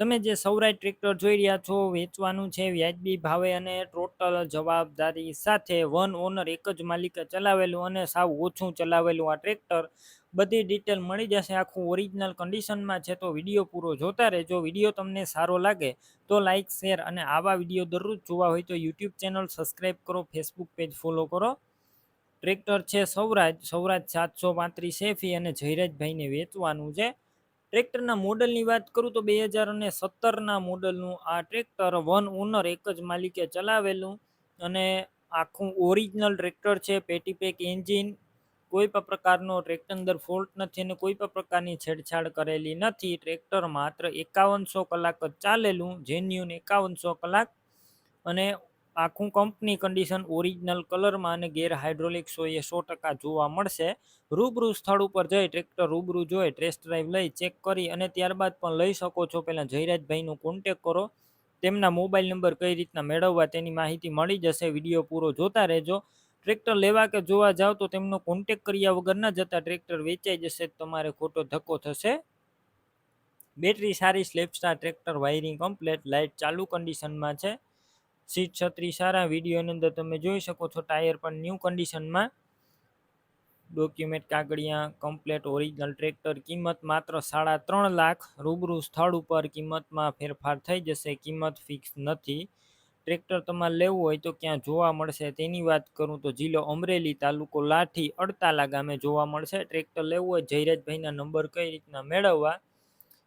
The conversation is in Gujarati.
તમે જે સૌરાષ્ટ્ર ટ્રેક્ટર જોઈ રહ્યા છો, વેચવાનું છે વ્યાજબી ભાવે અને ટોટલ જવાબદારી સાથે વન ઓનર એક જ માલિકે ચલાવેલું અને સાવ ઓછું ચલાવેલું આ ટ્રેક્ટર બધી ડિટેલ મળી જશે આખું ઓરિજિનલ કન્ડિશનમાં છે તો વીડિયો પૂરો જોતા રહેજો. વીડિયો તમને સારો લાગે તો લાઇક શેર અને આવા વીડિયો દરરોજ જોવા હોય તો યુટ્યુબ ચેનલ સબસ્ક્રાઈબ કરો ફેસબુક પેજ ફોલો કરો. ટ્રેક્ટર છે સૌરાજ સૌરાજ સાતસો પાંત્રીસ એફી અને જયરાજભાઈને વેચવાનું છે. ટ્રેક્ટરના મોડલની વાત કરું તો બે હજાર અને સત્તરના મોડલનું આ ટ્રેક્ટર વન ઓનર એક જ માલિકે ચલાવેલું અને આખું ઓરિજિનલ ટ્રેક્ટર છે પેટી પેક એન્જિન. કોઈ પણ પ્રકારનો ટ્રેક્ટર અંદર ફોલ્ટ નથી અને કોઈ પણ પ્રકારની છેડછાડ કરેલી નથી. ટ્રેક્ટર માત્ર એકાવનસો કલાક જ ચાલેલું જેન્યુન એકાવનસો કલાક. અને આખું કંપની કન્ડિશન ઓરિજિનલ કલરમાં અને ગેર હાઇડ્રોલિક સો એ સો ટકા જોવા મળશે. રૂબરૂ સ્થળ ઉપર જઈ ટ્રેક્ટર રૂબરૂ જોઈ ટેસ્ટ ડ્રાઈવ લઈ ચેક કરી અને ત્યારબાદ પણ લઈ શકો છો. પહેલાં જયરાજભાઈનો કોન્ટેક કરો. તેમના મોબાઈલ નંબર કઈ રીતના મેળવવા તેની માહિતી મળી જશે. વીડિયો પૂરો જોતા રહેજો. ટ્રેક્ટર લેવા કે જોવા જાવ તો તેમનો કોન્ટેક કર્યા વગર ન જતા ટ્રેક્ટર વેચાઈ જશે. તમારે ખોટો ધક્કો થશે. બેટરી સારી self starter tractor wiring complete light ચાલુ કન્ડિશનમાં છે. સીટ છત્રી સારા વિડીયોની અંદર તમે જોઈ શકો છો ટાયર પણ ન્યૂ કન્ડિશનમાં. ડોક્યુમેન્ટ કાગળિયા, કમ્પ્લેટ ઓરિજિનલ ટ્રેક્ટર, કિંમત માત્ર સાડા ત્રણ લાખ, રૂબરૂ સ્થળ ઉપર કિંમતમાં ફેરફાર થઈ જશે, કિંમત ફિક્સ નથી. ટ્રેક્ટર તમારે લેવું હોય તો ક્યાં જોવા મળશે તેની વાત કરું તો જિલ્લો અમરેલી તાલુકો લાઠી અડતાલા ગામે જોવા મળશે. ટ્રેક્ટર લેવું હોય જયરાજભાઈના નંબર કઈ રીતના મેળવવા